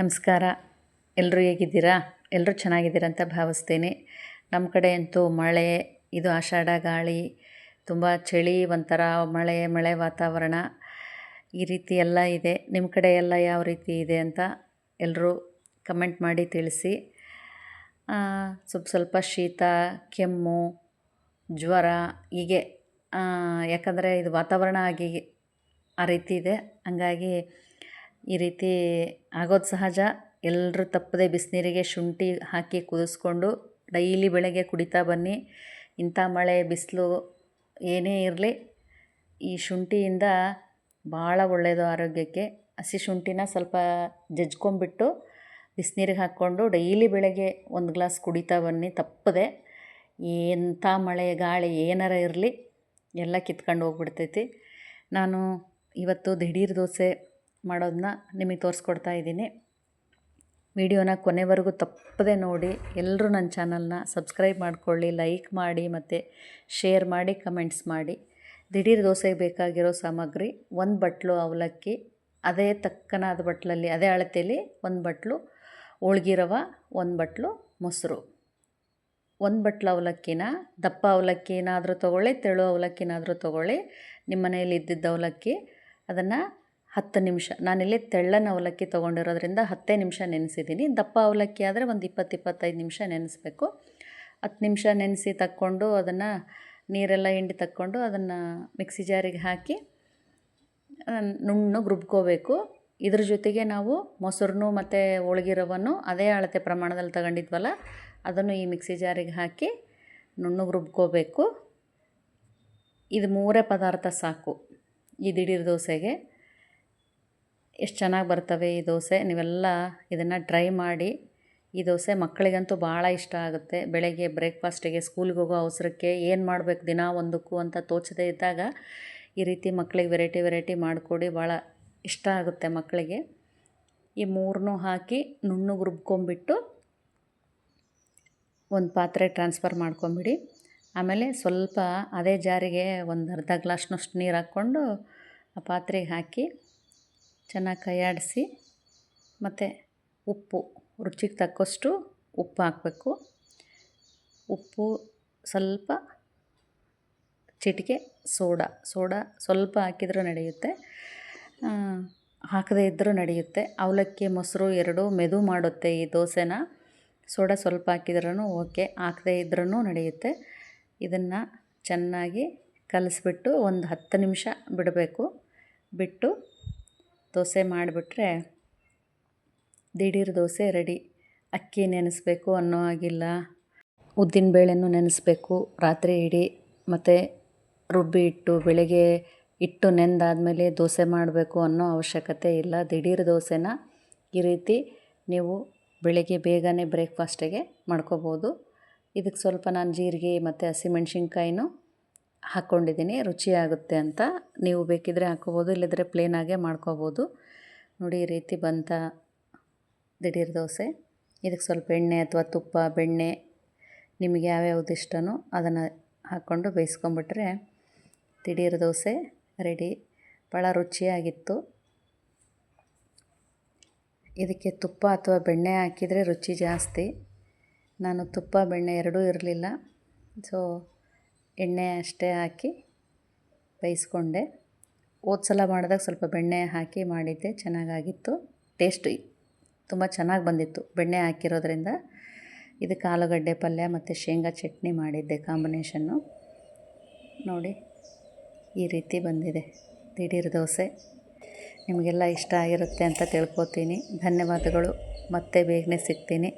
ನಮಸ್ಕಾರ. ಎಲ್ಲರೂ ಹೇಗಿದ್ದೀರಾ? ಎಲ್ಲರೂ ಚೆನ್ನಾಗಿದ್ದೀರಾ ಅಂತ ಭಾವಿಸ್ತೇನೆ. ನಮ್ಮ ಕಡೆ ಅಂತೂ ಮಳೆ, ಇದು ಆಷಾಢ ಗಾಳಿ, ತುಂಬ ಚಳಿ, ಒಂಥರ ಮಳೆ ಮಳೆ ವಾತಾವರಣ ಈ ರೀತಿ ಎಲ್ಲ ಇದೆ. ನಿಮ್ಮ ಕಡೆ ಎಲ್ಲ ಯಾವ ರೀತಿ ಇದೆ ಅಂತ ಎಲ್ಲರೂ ಕಮೆಂಟ್ ಮಾಡಿ ತಿಳಿಸಿ. ಸ್ವಲ್ಪ ಸ್ವಲ್ಪ ಶೀತ, ಕೆಮ್ಮು, ಜ್ವರ ಹೀಗೆ ಯಾಕಂದರೆ ಇದು ವಾತಾವರಣ ಆಗಿ ಆ ರೀತಿ ಇದೆ. ಹಂಗಾಗಿ ಈ ರೀತಿ ಆಗೋದು ಸಹಜ. ಎಲ್ಲರೂ ತಪ್ಪದೆ ಬಿಸಿನೀರಿಗೆ ಶುಂಠಿ ಹಾಕಿ ಕುದಿಸ್ಕೊಂಡು ಡೈಲಿ ಬೆಳಗ್ಗೆ ಕುಡಿತಾ ಬನ್ನಿ. ಇಂಥ ಮಳೆ, ಬಿಸಿಲು ಏನೇ ಇರಲಿ, ಈ ಶುಂಠಿಯಿಂದ ಭಾಳ ಒಳ್ಳೆಯದು ಆರೋಗ್ಯಕ್ಕೆ. ಹಸಿ ಶುಂಠಿನ ಸ್ವಲ್ಪ ಜಜ್ಕೊಂಬಿಟ್ಟು ಬಿಸಿನೀರಿಗೆ ಹಾಕ್ಕೊಂಡು ಡೈಲಿ ಬೆಳಗ್ಗೆ ಒಂದು ಗ್ಲಾಸ್ ಕುಡಿತಾ ಬನ್ನಿ. ತಪ್ಪದೆ ಎಂಥ ಮಳೆ, ಗಾಳಿ ಏನಾರ ಇರಲಿ ಎಲ್ಲ ಕಿತ್ಕೊಂಡು ಹೋಗ್ಬಿಡ್ತೈತಿ. ನಾನು ಇವತ್ತು ದಿಢೀರ್ ದೋಸೆ ಮಾಡೋದನ್ನ ನಿಮಗೆ ತೋರಿಸ್ಕೊಡ್ತಾ ಇದ್ದೀನಿ. ವಿಡಿಯೋನ ಕೊನೆವರೆಗೂ ತಪ್ಪದೆ ನೋಡಿ, ಎಲ್ಲರೂ ನನ್ನ ಚಾನಲ್ನ ಸಬ್ಸ್ಕ್ರೈಬ್ ಮಾಡಿಕೊಳ್ಳಿ, ಲೈಕ್ ಮಾಡಿ ಮತ್ತು ಶೇರ್ ಮಾಡಿ, ಕಮೆಂಟ್ಸ್ ಮಾಡಿ. ದಿಢೀರ್ ದೋಸೆಗೆ ಬೇಕಾಗಿರೋ ಸಾಮಗ್ರಿ, ಒಂದು ಬಟ್ಲು ಅವಲಕ್ಕಿ, ಅದೇ ತಕ್ಕನಾದ ಬಟ್ಲಲ್ಲಿ, ಅದೇ ಅಳತೆಯಲ್ಲಿ ಒಂದು ಬಟ್ಲು ಹೋಳ್ಗಿ ಒಂದು ಬಟ್ಲು ಮೊಸರು. ಒಂದು ಬಟ್ಲು ಅವಲಕ್ಕಿನ, ದಪ್ಪ ಅವಲಕ್ಕಿನಾದರೂ ತೊಗೊಳ್ಳಿ, ತೆಳು ಅವಲಕ್ಕಿನಾದರೂ ತೊಗೊಳ್ಳಿ, ನಿಮ್ಮ ಮನೇಲಿ ಇದ್ದಿದ್ದ ಅವಲಕ್ಕಿ, ಅದನ್ನು ಹತ್ತು ನಿಮಿಷ. ನಾನಿಲ್ಲಿ ತೆಳ್ಳನ ಅವಲಕ್ಕಿ ತೊಗೊಂಡಿರೋದ್ರಿಂದ ಹತ್ತೇ ನಿಮಿಷ ನೆನೆಸಿದ್ದೀನಿ ದಪ್ಪ ಅವಲಕ್ಕಿ ಆದರೆ ಒಂದು ಇಪ್ಪತ್ತು ಇಪ್ಪತ್ತೈದು ನಿಮಿಷ ನೆನೆಸ್ಬೇಕು. ಹತ್ತು ನಿಮಿಷ ನೆನೆಸಿ ತಕ್ಕೊಂಡು ಅದನ್ನು ನೀರೆಲ್ಲ ಹಿಂಡಿ ತಕ್ಕೊಂಡು ಅದನ್ನು ಮಿಕ್ಸಿ ಜಾರಿಗೆ ಹಾಕಿ ನುಣ್ಣಗೆ ರುಬ್ಕೋಬೇಕು. ಇದ್ರ ಜೊತೆಗೆ ನಾವು ಮೊಸರನ್ನು ಮತ್ತು ಹೋಳ್ಗೆ ರವನ್ನು ಅದೇ ಅಳತೆ ಪ್ರಮಾಣದಲ್ಲಿ ತಗೊಂಡಿದ್ವಲ್ಲ, ಅದನ್ನು ಈ ಮಿಕ್ಸಿ ಜಾರಿಗೆ ಹಾಕಿ ನುಣ್ಣಗೆ ರುಬ್ಕೋಬೇಕು. ಇದು ಮೂರೇ ಪದಾರ್ಥ ಸಾಕು. ಈ ದಿಢೀರ್ ದೋಸೆಗೆ. ಎಷ್ಟು ಚೆನ್ನಾಗಿ ಬರ್ತವೆ ಈ ದೋಸೆ? ನೀವೆಲ್ಲ ಇದನ್ನು ಟ್ರೈ ಮಾಡಿ, ಈ ದೋಸೆ ಮಕ್ಕಳಿಗಂತೂ ಭಾಳ ಇಷ್ಟ ಆಗುತ್ತೆ. ಬೆಳಗ್ಗೆ ಬ್ರೇಕ್ಫಾಸ್ಟಿಗೆ ಸ್ಕೂಲ್ಗೆ ಹೋಗೋ ಅವಸರಕ್ಕೆ ಏನು ಮಾಡಬೇಕು ದಿನ ಒಂದಕ್ಕೂ ಅಂತ ತೋಚದೇ ಇದ್ದಾಗ, ಈ ರೀತಿ ಮಕ್ಕಳಿಗೆ ವೆರೈಟಿ ವೆರೈಟಿ ಮಾಡಿಕೊಡಿ ಭಾಳ ಇಷ್ಟ ಆಗುತ್ತೆ ಮಕ್ಕಳಿಗೆ ಈ ಮೂರನ್ನೂ ಹಾಕಿ ನುಣ್ಣಗೆ ರುಬ್ಕೊಂಬಿಟ್ಟು ಒಂದು ಪಾತ್ರೆ ಟ್ರಾನ್ಸ್ಫರ್ ಮಾಡ್ಕೊಂಬಿಡಿ. ಆಮೇಲೆ ಸ್ವಲ್ಪ ಅದೇ ಜಾರಿಗೆ ಒಂದು ಅರ್ಧ ಗ್ಲಾಸ್ನಷ್ಟು ನೀರು ಹಾಕ್ಕೊಂಡು ಆ ಪಾತ್ರೆಗೆ ಹಾಕಿ ಚೆನ್ನಾಗಿ ಕೈಯಾಡಿಸಿ ಮತ್ತು ಉಪ್ಪು, ರುಚಿಗೆ ತಕ್ಕಷ್ಟು ಉಪ್ಪು ಹಾಕಬೇಕು. ಉಪ್ಪು ಸ್ವಲ್ಪ ಚಿಟಿಕೆ ಸೋಡಾ ಸೋಡಾ ಸ್ವಲ್ಪ ಹಾಕಿದರೂ ನಡೆಯುತ್ತೆ. ಹಾಕದೇ ಇದ್ದರೂ ನಡೆಯುತ್ತೆ. ಅವಲಕ್ಕಿ, ಮೊಸರು ಎರಡು ಮೆದು ಮಾಡುತ್ತೆ ಈ ದೋಸೆನ. ಸೋಡಾ ಸ್ವಲ್ಪ ಹಾಕಿದ್ರೂ ಓಕೆ, ಹಾಕದೇ ಇದ್ರೂ ನಡೆಯುತ್ತೆ. ಇದನ್ನು ಚೆನ್ನಾಗಿ ಕಲಸಿಬಿಟ್ಟು ಒಂದು ಹತ್ತು ನಿಮಿಷ ಬಿಡಬೇಕು. ಬಿಟ್ಟು ದೋಸೆ ಮಾಡಿಬಿಟ್ರೆ ದಿಢೀರ್ ದೋಸೆ ರೆಡಿ. ಅಕ್ಕಿ ನೆನೆಸ್ಬೇಕು ಅನ್ನೋ ಆಗಿಲ್ಲ ಉದ್ದಿನ ಬೇಳೆನೂ ನೆನೆಸ್ಬೇಕು. ರಾತ್ರಿ ಇಡೀ ಮತ್ತು ರುಬ್ಬಿ ಇಟ್ಟು ಬೆಳಗ್ಗೆ ಇಟ್ಟು ನೆಂದಾದಮೇಲೆ ದೋಸೆ ಮಾಡಬೇಕು ಅನ್ನೋ ಅವಶ್ಯಕತೆ ಇಲ್ಲ. ದಿಢೀರ್ ದೋಸೆನ ಈ ರೀತಿ ನೀವು ಬೆಳಗ್ಗೆ ಬೇಗನೆ ಬ್ರೇಕ್ಫಾಸ್ಟಿಗೆ ಮಾಡ್ಕೋಬೋದು. ಇದಕ್ಕೆ ಸ್ವಲ್ಪ ನಾನು ಜೀರಿಗೆ ಮತ್ತು ಹಸಿಮೆಣ್ಸಿನ್ಕಾಯಿನೂ ಹಾಕ್ಕೊಂಡಿದ್ದೀನಿ, ರುಚಿಯಾಗುತ್ತೆ ಅಂತ. ನೀವು ಬೇಕಿದ್ದರೆ ಹಾಕ್ಕೋಬೋದು ಇಲ್ಲದ್ರೆ ಪ್ಲೇನಾಗೆ ಮಾಡ್ಕೋಬೋದು. ನೋಡಿ, ಈ ರೀತಿ ಬಂತ ದಿಢೀರ್ ದೋಸೆ. ಇದಕ್ಕೆ ಸ್ವಲ್ಪ ಎಣ್ಣೆ ಅಥವಾ ತುಪ್ಪ, ಬೆಣ್ಣೆ, ನಿಮಗೆ ಯಾವ್ಯಾವ್ದು ಇಷ್ಟನೋ ಅದನ್ನು ಹಾಕ್ಕೊಂಡು ಬೇಯಿಸ್ಕೊಂಬಿಟ್ರೆ ದಿಢೀರ್ ದೋಸೆ ರೆಡಿ. ಭಾಳ ರುಚಿಯಾಗಿತ್ತು. ಇದಕ್ಕೆ ತುಪ್ಪ ಅಥವಾ ಬೆಣ್ಣೆ ಹಾಕಿದರೆ ರುಚಿ ಜಾಸ್ತಿ. ನಾನು ತುಪ್ಪ, ಬೆಣ್ಣೆ ಎರಡೂ ಇರಲಿಲ್ಲ. ಸೊ ಎಣ್ಣೆ ಅಷ್ಟೇ ಹಾಕಿ ಬೇಯಿಸ್ಕೊಂಡೆ. ಹೋದ ಸಲ ಮಾಡಿದಾಗ ಸ್ವಲ್ಪ ಬೆಣ್ಣೆ ಹಾಕಿ ಮಾಡಿದ್ದೆ, ಚೆನ್ನಾಗಾಗಿತ್ತು. ಟೇಸ್ಟ್ ತುಂಬ ಚೆನ್ನಾಗಿ ಬಂದಿತ್ತು ಬೆಣ್ಣೆ ಹಾಕಿರೋದ್ರಿಂದ. ಇದಕ್ಕೆ ಆಲೂಗಡ್ಡೆ ಪಲ್ಯ ಮತ್ತು ಶೇಂಗಾ ಚಟ್ನಿ ಮಾಡಿದ್ದೆ ಕಾಂಬಿನೇಷನ್ನು ನೋಡಿ, ಈ ರೀತಿ ಬಂದಿದೆ ದಿಢೀರ್ ದೋಸೆ. ನಿಮಗೆಲ್ಲ ಇಷ್ಟ ಆಗಿರುತ್ತೆ ಅಂತ ತಿಳ್ಕೊತೀನಿ. ಧನ್ಯವಾದಗಳು. ಮತ್ತೆ ಬೇಗನೆ ಸಿಗ್ತೀನಿ.